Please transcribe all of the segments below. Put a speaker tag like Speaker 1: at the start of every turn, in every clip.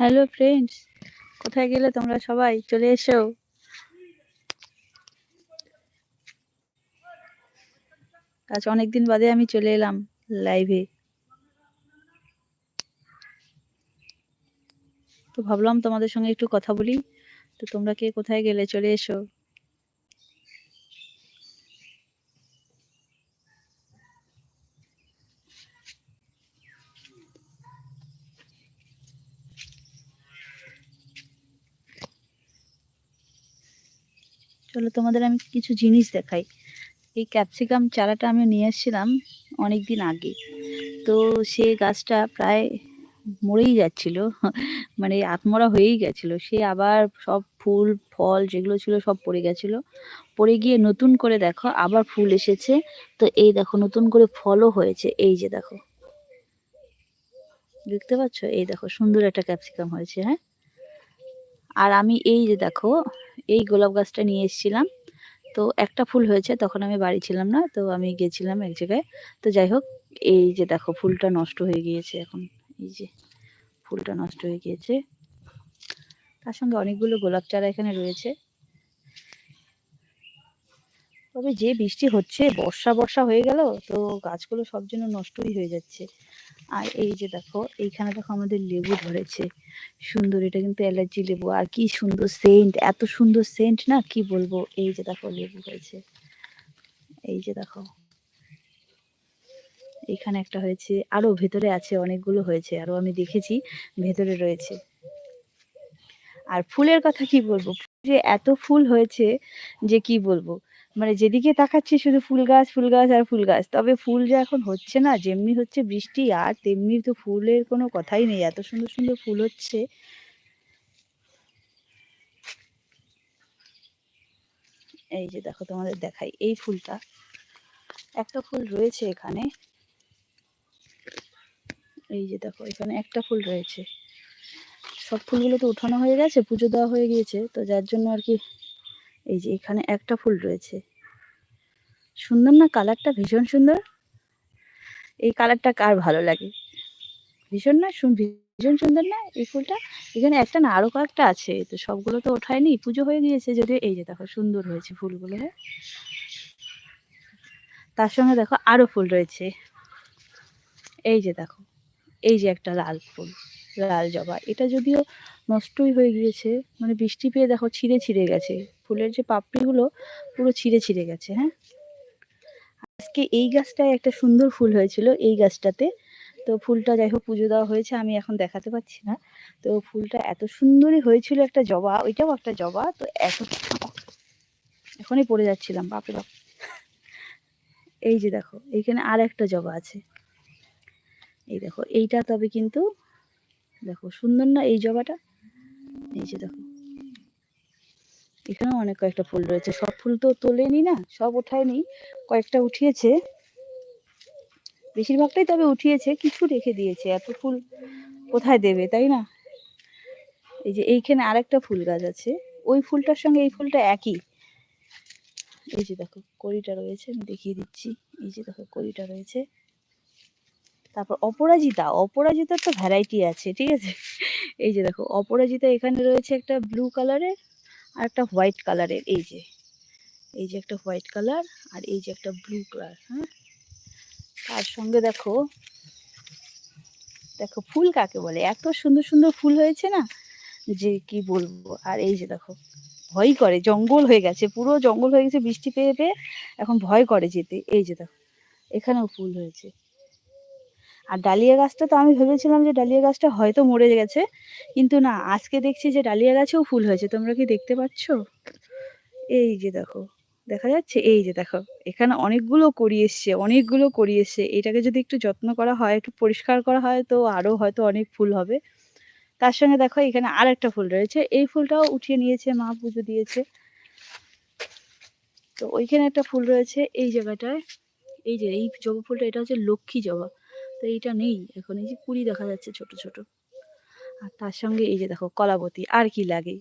Speaker 1: Hello friends কোথায় গেলে তোমরা সবাই? চলে এসো। আজ অনেকদিন বাদে আমি চলে এলাম লাইভে তো ভাবলাম তোমাদের সঙ্গে একটু কথা বলি। তো তোমরা কে কোথায় গেলে? চলে এসো। চলো তোমাদের আমি কিছু জিনিস দেখাই। এই ক্যাপসিকাম চারাটা আমি নিয়ে এসেছিলাম অনেক দিন আগে। তো সে গাছটা প্রায় মরেই যাচ্ছিল মানে আত্মরা হয়েই গেছিল। সে আবার সব ফুল, ফল যেগুলো ছিল সব পড়ে গেছিল। পড়ে গিয়ে নতুন করে দেখো, আবার ফুল এসেছে। তো এই দেখো, নতুন করে ফলও হয়েছে। এই যে দেখো। দেখতে পাচ্ছ? এই দেখো, সুন্দর একটা ক্যাপসিকাম হয়েছে হ্যাঁ? আর আমি এই যে দেখো এই গোলাপ গাছটা নিয়ে এসেছিলাম। তো একটা ফুল হয়েছে, তখন আমি বাড়ি ছিলাম না, তো আমি গেছিলাম এক জায়গায়। তো যাই হোক, এই যে দেখো, ফুলটা নষ্ট হয়ে গিয়েছে এখন। এই যে ফুলটা নষ্ট হয়ে গিয়েছে। তার সঙ্গে অনেকগুলো গোলাপ চারা এখানে রয়েছে। তবে যে বৃষ্টি হচ্ছে, বর্ষা বর্ষা হয়ে গেল, তো গাছগুলো সব জন্য নষ্টই হয়ে যাচ্ছে। আর এই যে দেখো, এইখানে দেখো আমাদের লেবু ধরেছে। সুন্দর, এটা কিন্তু অ্যালার্জি লেবু। আর কি সুন্দর সেন্ট এত সুন্দর সেন্ট না, কি বলব? এই যে দেখো লেবু হয়েছে। এই যে দেখো। এখানে একটা হয়েছে, আরও ভেতরে আছে, অনেকগুলো হয়েছে, আরও আমি দেখেছি, ভেতরে রয়েছে। আর ফুলের কথা কি বলব? যে এত ফুল হয়েছে যে কি বলব? মানে যেদিকে তাকাচ্ছি শুধু ফুল গাছ ফুল গাছ আর ফুল গাছ। তবে ফুল যে এখন হচ্ছে না, যেমনি হচ্ছে বৃষ্টি, আর তেমনি তো ফুলের কোনো কথাই নেই। এত সুন্দর সুন্দর ফুল হচ্ছে। এই যে দেখো তোমাদের দেখাই এই ফুলটা। একটা ফুল রয়েছে এখানে। এই যে দেখো, এখানে একটা ফুল রয়েছে। সব ফুলগুলো তো উঠানো হয়ে গেছে, পুজো দেওয়া হয়ে গিয়েছে, তো যার জন্য আর কি এই যে এখানে একটা ফুল রয়েছে। সুন্দর না? কালারটা ভীষণ সুন্দর। এই কালারটা কার ভালো লাগে? ভীষণ না? ভীষণ সুন্দর না এই ফুলটা? এখানে একটা না, আরও কয়েকটা আছে। তো সবগুলো তো ওঠায়নি, পুজো হয়ে গিয়েছে যদিও। এই যে দেখো, সুন্দর হয়েছে ফুলগুলো। হ্যাঁ তার সঙ্গে দেখো, আরও ফুল রয়েছে। এই যে দেখো, এই যে একটা লাল ফুল, লাল জবা। এটা যদিও নষ্টই হয়ে গিয়েছে। মানে বৃষ্টি পেয়ে দেখো ছিঁড়ে ছিঁড়ে গেছে। ফুলের যে পাপড়িগুলো, পুরো ছিঁড়ে ছিঁড়ে গেছে হ্যাঁ? আজকে এই গাছটায় একটা সুন্দর ফুল হয়েছিল, এই গাছটাতে। তো ফুলটা যাই হোক পুজো দেওয়া হয়েছে, আমি এখন দেখাতে পাচ্ছি না। তো ফুলটা এত সুন্দরই হয়েছিল একটা জবা, ওইটাও একটা জবা, তো এত এখনই পড়ে যাচ্ছিলাম, বাপরে বাপ। এই যে দেখো, এইখানে আর একটা জবা আছে। এই দেখো, এইটা তবে কিন্তু, দেখো সুন্দর না এই জবাটা? এই যে দেখো। এখানেও অনেক কয়েকটা ফুল রয়েছে। সব ফুল তো তোলেনি না, সব ওঠায়নি। কয়েকটা উঠিয়েছে। বেশিরভাগটাই তবে উঠিয়েছে, কিছু রেখে দিয়েছে। এত ফুল কোথায় দেবে, তাই না? এই যে এইখানে আরেকটা ফুল গাছ আছে। ওই ফুলটার সঙ্গে এই ফুলটা একই। এই যে দেখো, কড়িটা রয়েছে, আমি দেখিয়ে দিচ্ছি। এই যে দেখো, কড়িটা রয়েছে। তারপর অপরাজিতা, অপরাজিতার তো ভ্যারাইটি আছে, ঠিক আছে? এই যে দেখো, অপরাজিতা এখানে রয়েছে একটা ব্লু কালারের আর একটা হোয়াইট কালারের এই যে। এই যে একটা হোয়াইট কালার আর এই যে একটা ব্লু কালার হ্যাঁ? তার সঙ্গে দেখো দেখো ফুল কাকে বলে? এত সুন্দর সুন্দর ফুল হয়েছে না যে কি বলব? আর এই যে দেখো, ভয় করে, জঙ্গল হয়ে গেছে, পুরো জঙ্গল হয়ে গেছে, বৃষ্টি পেয়ে পেয়ে এখন ভয় করে যেতে। এই যে দেখো, এখানেও ফুল হয়েছে। আর ডালিয়া গাছটা তো আমি ভেবেছিলাম যে ডালিয়া গাছটা হয়তো মরে গেছে, কিন্তু না, আজকে দেখছি যে ডালিয়া গাছেও ফুল হয়েছে। তোমরা কি দেখতে পাচ্ছ? এই যে দেখো, দেখা যাচ্ছে? এই যে দেখো, এখানে অনেকগুলো করি এসছে, অনেকগুলো করি এসছে। এটাকে যদি একটু যত্ন করা হয়, একটু পরিষ্কার করা হয়, তো আরও হয়তো অনেক ফুল হবে। তার সঙ্গে দেখো, এখানে আর একটা ফুল রয়েছে। এই ফুলটাও উঠিয়ে নিয়েছে, মা পুজো দিয়েছে। তো ওইখানে একটা ফুল রয়েছে, এই জায়গাটায়। এই যে, এই জবা ফুলটা, এটা হচ্ছে লক্ষ্মী জবা। তো এইটা নেই। এখন এই যে কুড়ি দেখা যাচ্ছে ছোট ছোট। আর তার সঙ্গে এই যে দেখো কলাবতী, আর কি লাগে?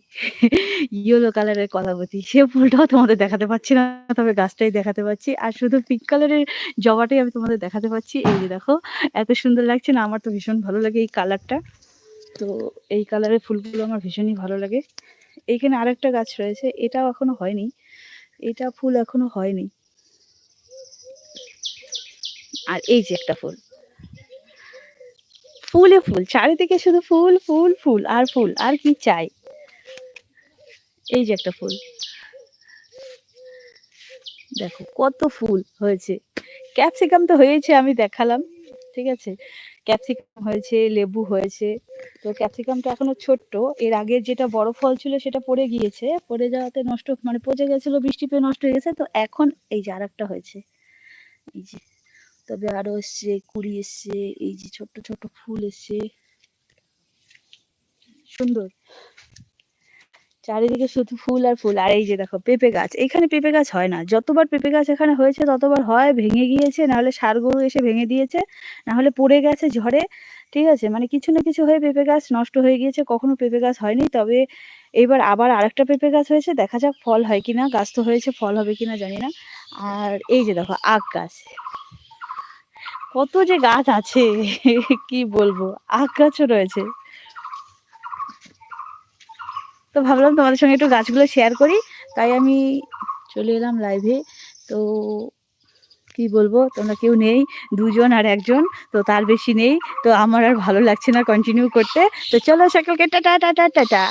Speaker 1: ইয়েলো কালারের কলাবতী। সে ফুলটাও তোমাদের দেখাতে পাচ্ছি না, তবে গাছটাই দেখাতে পাচ্ছি। আর শুধু পিঙ্ক কালারের জবাটাই আমি তোমাদের দেখাতে পাচ্ছি। এই যে দেখো, এত সুন্দর লাগছে না, আমার তো ভীষণ ভালো লাগে এই কালারটা তো এই কালারের ফুলগুলো আমার ভীষণই ভালো লাগে। এইখানে আরেকটা গাছ রয়েছে, এটাও এখনও হয়নি। এটা ফুল এখনও হয়নি। আর এই যে একটা ফুল। ফুলে ফুল, চারিদিকে শুধু ফুল ফুল ফুল, আর ফুল, আর কি চাই? এই যে একটা ফুল। দেখো, কত ফুল হয়েছে। ক্যাপসিকাম তো হয়েছে, আমি দেখালাম, ঠিক আছে? ক্যাপসিকাম হয়েছে, লেবু হয়েছে। তো ক্যাপসিকামটা এখনও ছোট্ট। এর আগে যেটা বড় ফল ছিল, সেটা পড়ে গিয়েছে। পড়ে যাওয়াতে নষ্ট মানে পচে গেছিল বৃষ্টি পেয়ে নষ্ট হয়ে গেছে। তো এখন এই যে আরেকটা হয়েছে। এই যে তবে আরও এসছে, কুড়ি এসছে, এই যে ছোট্ট ছোট্ট ফুল এসছে। সুন্দর। চারিদিকে শুধু ফুল আর ফুল। আর এই যে দেখো, পেঁপে গাছ। এখানে পেঁপে গাছ হয় না। যতবার পেঁপে গাছ এখানে হয়েছে, ততবার হয় ভেঙে গিয়েছে। নাহলে সার গরু এসে ভেঙে দিয়েছে। নাহলে পড়ে গেছে ঝড়ে। ঠিক আছে? মানে কিছু না কিছু হয়ে পেঁপে গাছ নষ্ট হয়ে গিয়েছে। কখনো পেঁপে গাছ হয়নি। তবে এবার আবার আরেকটা পেঁপে গাছ হয়েছে। দেখা যাক ফল হয় কিনা। গাছ তো হয়েছে, ফল হবে কিনা জানি না। আর এই যে দেখো, আখ গাছ। কত যে গাছ আছে, কি বলব? আখ গাছও রয়েছে। তো ভাবলাম তোমাদের সঙ্গে একটু গাছগুলো শেয়ার করি, তাই আমি চলে এলাম লাইভে তো কি বলব, তোমরা কেউ নেই, দুজন আর একজন, তো তার বেশি নেই। তো আমার আর ভালো লাগছে না কন্টিনিউ করতে। তো চলো সকলকে টাটা টাটা টাটা।